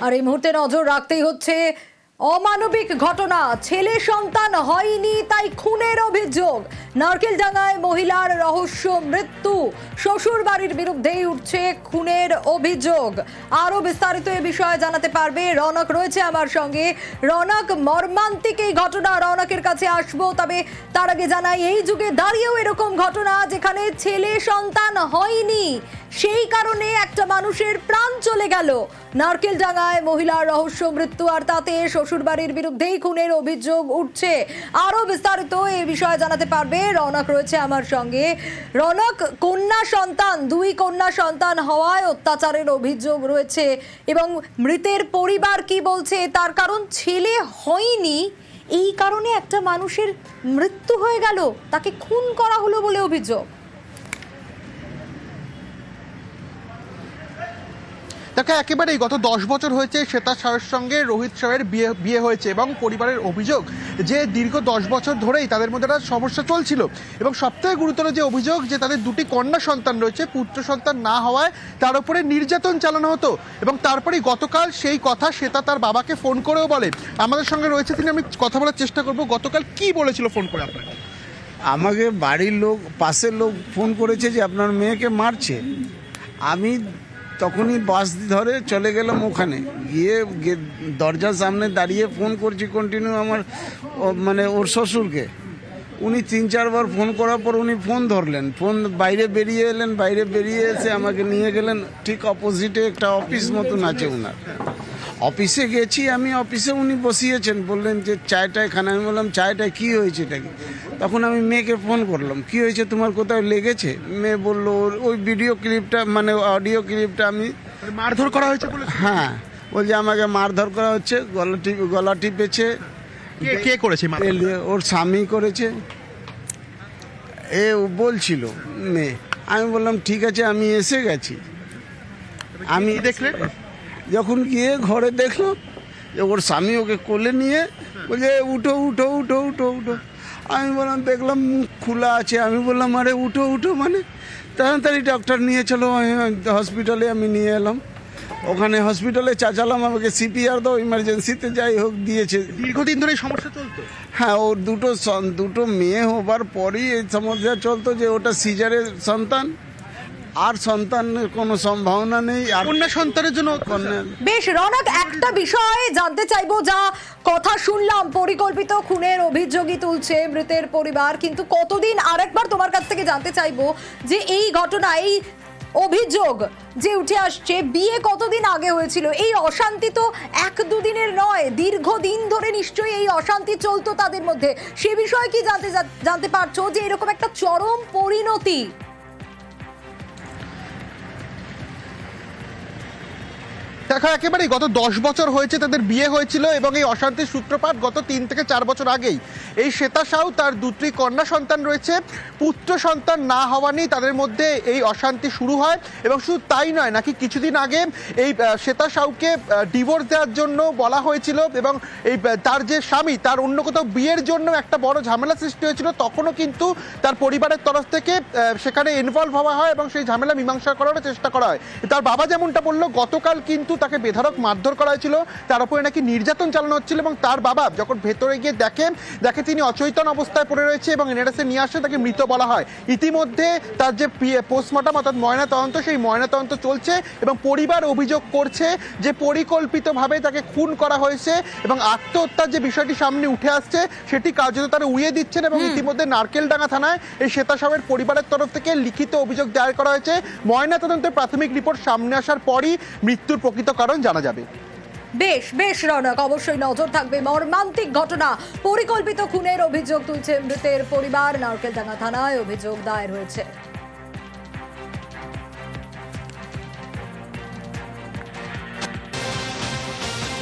আর এই মুহূর্তে নজর রাখতেই হচ্ছে অমানবিক ঘটনা, ছেলে সন্তান হয়নি তাই খুনের অভিযোগ। নারকেলডাঙ্গায় মহিলার রহস্য মৃত্যু শ্বশুর বাড়ির বিরুদ্ধেই উঠছে খুনের অভিযোগ। আরও বিস্তারিত এ বিষয়ে জানাতে পারবে রনক। রয়েছে আমার সঙ্গে রনক মর্মান্তিক এই ঘটনা। রনকের কাছে আসব, তবে তার আগে জানাই, এই যুগে দাঁড়িয়েও এরকম ঘটনা যেখানে ছেলে সন্তান হয়নি, সেই কারণে একটা মানুষের প্রাণ চলে গেল। নারকেলডাঙ্গায় মহিলার রহস্য মৃত্যু আর তাতে শ্বশুরবাড়ির বিরুদ্ধেই খুনের অভিযোগ উঠছে। আরও বিস্তারিত এই বিষয়ে জানাতে পারবে রনক রয়েছে আমার সঙ্গে। রনক, কন্যা সন্তান, দুই কন্যা সন্তান হওয়ায় অত্যাচারের অভিযোগ রয়েছে এবং মৃতের পরিবার কি বলছে? তার কারণ ছেলে হয়নি, এই কারণে একটা মানুষের মৃত্যু হয়ে গেল। তাকে খুন করা হলো বলে অভিযোগ। দেখো, একেবারেই গত দশ বছর হয়েছে শ্বেতা সাহের সঙ্গে রোহিত সাহের বিয়ে বিয়ে হয়েছে এবং পরিবারের অভিযোগ যে দীর্ঘ দশ বছর ধরেই তাদের মধ্যে একটা সমস্যা চলছিল। এবং সবথেকে গুরুতর যে অভিযোগ যে তাদের দুটি কন্যা সন্তান রয়েছে, পুত্র সন্তান না হওয়ায় তার উপরে নির্যাতন চালানো হতো। এবং তারপরেই গতকাল সেই কথা শ্বেতা তার বাবাকে ফোন করেও বলে। আমাদের সঙ্গে রয়েছে তিনি, আমি কথা বলার চেষ্টা করব। গতকাল কি বলেছিল ফোন করে আপনাকে? আমাকে বাড়ির লোক, পাশের লোক ফোন করেছে যে আপনার মেয়েকে মারছে। আমি তখনই বাস ধরে চলে গেলাম ওখানে। গিয়ে দরজার সামনে দাঁড়িয়ে ফোন করছি কন্টিনিউ আমার মানে ওর শ্বশুরকে। উনি তিন চারবার ফোন করার পর উনি ফোন ধরলেন। ফোন বাইরে বেরিয়ে এলেন, বাইরে বেরিয়ে এসে আমাকে নিয়ে গেলেন। ঠিক অপোজিটে একটা অফিস মতন আছে ওনার অফিসে গেছি আমি অফিসে উনি বসিয়েছেন বললেন যে চায়টা এখানে। আমি বললাম চায়টা কি হয়েছে এটা কি? তখন আমি মেয়েকে ফোন করলাম কি হয়েছে? তোমার কোথাও লেগেছে? মেয়ে বলল ওই ভিডিও ক্লিপটা মানে অডিও ক্লিপটা আমি মানে মারধর করা হয়েছে বলে হ্যাঁ বলছে আমাকে মারধর করা হচ্ছে গলা টিপ গলা টিপেছে। কে করেছে? ওর স্বামী করেছে। এ ও বলছিল মেয়ে আমি বললাম ঠিক আছে আমি এসে গেছি। আমি কি দেখলেন যখন গিয়ে ঘরে দেখলাম যে ওর স্বামী ওকে কোলে নিয়ে বলছে উঠো উঠো উঠো উঠো উঠো। আমি বললাম দেখলাম মুখ খোলা আছে। আমি বললাম আরে উঠো উঠো মানে? তাড়াতাড়ি ডক্টর নিয়ে চলো আমি হসপিটালে আমি নিয়ে এলাম। ওখানে হসপিটালে চাচালাম আমাকে সিপিআর দাও ইমার্জেন্সিতে যাই হোক দিয়েছে। দীর্ঘদিন ধরে সমস্যা চলতো? হ্যাঁ ওর দুটো দুটো মেয়ে হবার পরই এই সমস্যা চলতো যে ওটা সিজারের সন্তান। আর সন্তানের কোনো সম্ভাবনা নেই আর কন্যা সন্তানের জন্য বেশ রনক একটা বিষয় জানতে চাইব যা কথা শুনলাম। পরিকল্পিত খুনের অভিযোগই তুলছে মৃতের পরিবার কিন্তু কতদিন আরেকবার তোমার কাছ থেকে জানতে চাইব যে এই ঘটনা এই অভিযোগ যে উঠে আসছে বিয়ে কতদিন আগে হয়েছিল? এই অশান্তি তো এক দুদিনের নয় দীর্ঘদিন ধরে নিশ্চয়ই এই অশান্তি চলতো তাদের মধ্যে। সে বিষয়ে কি জানতে জানতে পারছ যে এরকম একটা চরম পরিণতি দেখো, একেবারেই গত দশ বছর হয়েছে তাদের বিয়ে হয়েছিল এবং এই অশান্তির সূত্রপাত গত তিন থেকে চার বছর আগেই। এই শ্বেতা সাউ, তার দুটি কন্যা সন্তান রয়েছে। পুত্র সন্তান না হওয়া নিয়ে তাদের মধ্যে এই অশান্তি শুরু হয় এবং শুধু তাই নয়, নাকি কিছুদিন আগে এই শ্বেতা সাউকে ডিভোর্স দেওয়ার জন্য বলা হয়েছিল এবং এই তার যে স্বামী, তার অন্য কোথাও বিয়ের জন্য একটা বড় ঝামেলা সৃষ্টি হয়েছিল, তখনও কিন্তু তার পরিবারের তরফ থেকে সেখানে ইনভলভ হওয়া হয় এবং সেই ঝামেলা মীমাংসা করারও চেষ্টা করা হয়। তার বাবা যেমনটা বলল, গতকাল কিন্তু তাকে বেধড়ক মারধর করা হয়েছিল। তার উপরে নাকি নির্যাতন চালানো হচ্ছিল এবং তার বাবা যখন ভেতরে গিয়ে দেখেন দেখে তিনি অচৈতন অবস্থায় পড়ে রয়েছে এবং এনআরএসে নিয়ে আসে তাকে মৃত বলা হয়। ইতিমধ্যে তার যে পোস্টমর্টম অর্থাৎ ময়না তদন্ত সেই ময়না তদন্ত চলছে এবং পরিবার অভিযোগ করছে যে পরিকল্পিতভাবে তাকে খুন করা হয়েছে এবং আত্মহত্যার যে বিষয়টি সামনে উঠে আসছে সেটি কার্যত তারা উড়িয়ে দিচ্ছেন এবং ইতিমধ্যে নারকেলডাঙ্গা থানায় এই শ্বেতা সাহের পরিবারের তরফ থেকে লিখিত অভিযোগ দায়ের করা হয়েছে। ময়না তদন্তের প্রাথমিক রিপোর্ট সামনে আসার পরই মৃত্যুর প্রকৃত কারণ জানা যাবে। বেশ বেশ রনক অবশ্যই নজর থাকবে মর্মান্তিক ঘটনা। পরিকল্পিত খুনের অভিযোগ তুলছে মৃতের পরিবার, নারকেলডাঙ্গা থানায় অভিযোগ দায়ের হয়েছে।